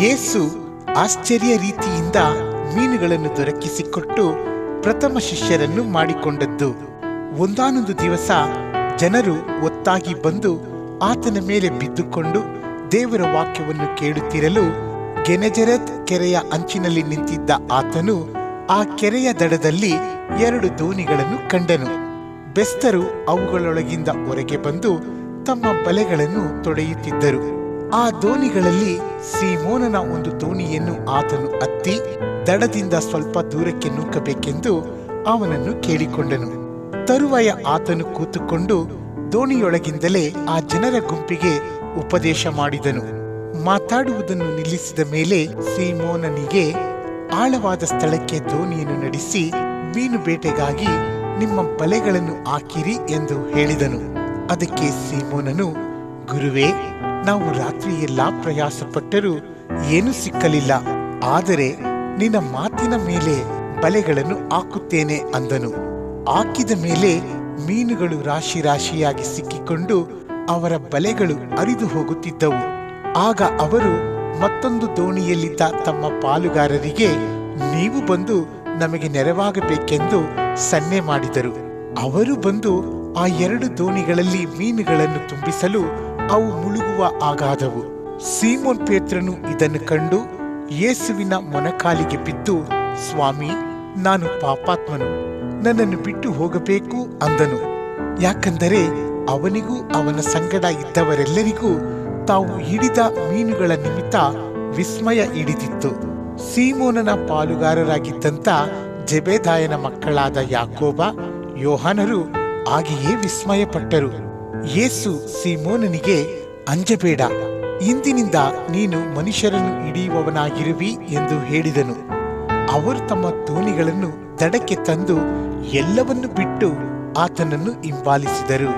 ಯೇಸು ಆಶ್ಚರ್ಯ ರೀತಿಯಿಂದ ಮೀನುಗಳನ್ನು ದೊರಕಿಸಿಕೊಟ್ಟು ಪ್ರಥಮ ಶಿಷ್ಯರನ್ನು ಮಾಡಿಕೊಂಡದ್ದು. ಒಂದಾನೊಂದು ದಿವಸ ಜನರು ಒತ್ತಾಗಿ ಬಂದು ಆತನ ಮೇಲೆ ಬಿದ್ದುಕೊಂಡು ದೇವರ ವಾಕ್ಯವನ್ನು ಕೇಳುತ್ತಿರಲು ಗೆನೆಜರತ್ ಕೆರೆಯ ಅಂಚಿನಲ್ಲಿ ನಿಂತಿದ್ದ ಆತನು ಆ ಕೆರೆಯ ದಡದಲ್ಲಿ ಎರಡು ದೋಣಿಗಳನ್ನು ಕಂಡನು. ಬೆಸ್ತರು ಅವುಗಳೊಳಗಿಂದ ಹೊರಗೆ ಬಂದು ತಮ್ಮ ಬಲೆಗಳನ್ನು ತೊಡೆಯುತ್ತಿದ್ದರು. ಆ ದೋಣಿಗಳಲ್ಲಿ ಸೀಮೋನನ ಒಂದು ದೋಣಿಯನ್ನು ಆತನು ಅತ್ತಿ ದಡದಿಂದ ಸ್ವಲ್ಪ ದೂರಕ್ಕೆ ನುಗ್ಗಬೇಕೆಂದು ಅವನನ್ನು ಕೇಳಿಕೊಂಡನು. ತರುವಾಯ ಆತನು ಕೂತುಕೊಂಡು ದೋಣಿಯೊಳಗಿಂದಲೇ ಆ ಜನರ ಗುಂಪಿಗೆ ಉಪದೇಶ ಮಾಡಿದನು. ಮಾತಾಡುವುದನ್ನು ನಿಲ್ಲಿಸಿದ ಮೇಲೆ ಸೀಮೋನನಿಗೆ ಆಳವಾದ ಸ್ಥಳಕ್ಕೆ ದೋಣಿಯನ್ನು ನಡೆಸಿ, ಮೀನು ಬೇಟೆಗಾಗಿ ನಿಮ್ಮ ಬಲೆಗಳನ್ನು ಹಾಕಿರಿ ಎಂದು ಹೇಳಿದನು. ಅದಕ್ಕೆ ಸೀಮೋನನು, ಗುರುವೇ ನಾವು ರಾತ್ರಿ ಎಲ್ಲಾ ಪ್ರಯಾಸ ಪ್ರಯಾಸಪಟ್ಟರೂ ಏನು ಸಿಕ್ಕಲಿಲ್ಲ. ಆದರೆ ನಿನ್ನ ಮಾತಿನ ಮೇಲೆ ಬಲೆಗಳನ್ನು ಹಾಕುತ್ತೇನೆ ಅಂದನು. ಹಾಕಿದ ಮೇಲೆ ಮೀನುಗಳು ರಾಶಿ ರಾಶಿಯಾಗಿ ಸಿಕ್ಕಿಕೊಂಡು ಅವರ ಬಲೆಗಳು ಅರಿದು ಹೋಗುತ್ತಿದ್ದವು. ಆಗ ಅವರು ಮತ್ತೊಂದು ದೋಣಿಯಲ್ಲಿದ್ದ ತಮ್ಮ ಪಾಲುಗಾರರಿಗೆ, ನೀವು ಬಂದು ನಮಗೆ ನೆರವಾಗಬೇಕೆಂದು ಸನ್ನೆ ಮಾಡಿದರು. ಅವರು ಬಂದು ಆ ಎರಡು ದೋಣಿಗಳಲ್ಲಿ ಮೀನುಗಳನ್ನು ತುಂಬಿಸಲು ಅವು ಮುಳುಗುವ ಆಗಾದವು ಸೀಮೋನ್ ಪೇತ್ರನು ಇದನ್ನು ಕಂಡು ಯೇಸುವಿನ ಮೊನಕಾಲಿಗೆ ಬಿದ್ದು, ಸ್ವಾಮಿ, ನಾನು ಪಾಪಾತ್ಮನು. ನನ್ನನ್ನು ಬಿಟ್ಟು ಹೋಗಬೇಕು ಅಂದನು. ಯಾಕಂದರೆ ಅವನಿಗೂ ಅವನ ಸಂಗಡ ಇದ್ದವರೆಲ್ಲರಿಗೂ ತಾವು ಹಿಡಿದ ಮೀನುಗಳ ನಿಮಿತ್ತ ವಿಸ್ಮಯ ಹಿಡಿದಿತ್ತು. ಸೀಮೋನನ ಪಾಲುಗಾರರಾಗಿದ್ದಂಥ ಜಬೇದಾಯನ ಮಕ್ಕಳಾದ ಯಾಕೋಬ, ಯೋಹಾನರು ಹಾಗೆಯೇ ವಿಸ್ಮಯಪಟ್ಟರು. ಯೇಸು ಸಿಮೋನನಿಗೆ ಅಂಜಬೇಡ ಇಂದಿನಿಂದ ನೀನು ಮನುಷ್ಯರನ್ನು ಹಿಡಿಯುವವನಾಗಿರುವಿ ಎಂದು ಹೇಳಿದನು. ಅವರು ತಮ್ಮ ದೋಣಿಗಳನ್ನು ದಡಕ್ಕೆ ತಂದು ಎಲ್ಲವನ್ನು ಬಿಟ್ಟು ಆತನನ್ನು ಹಿಂಬಾಲಿಸಿದರು.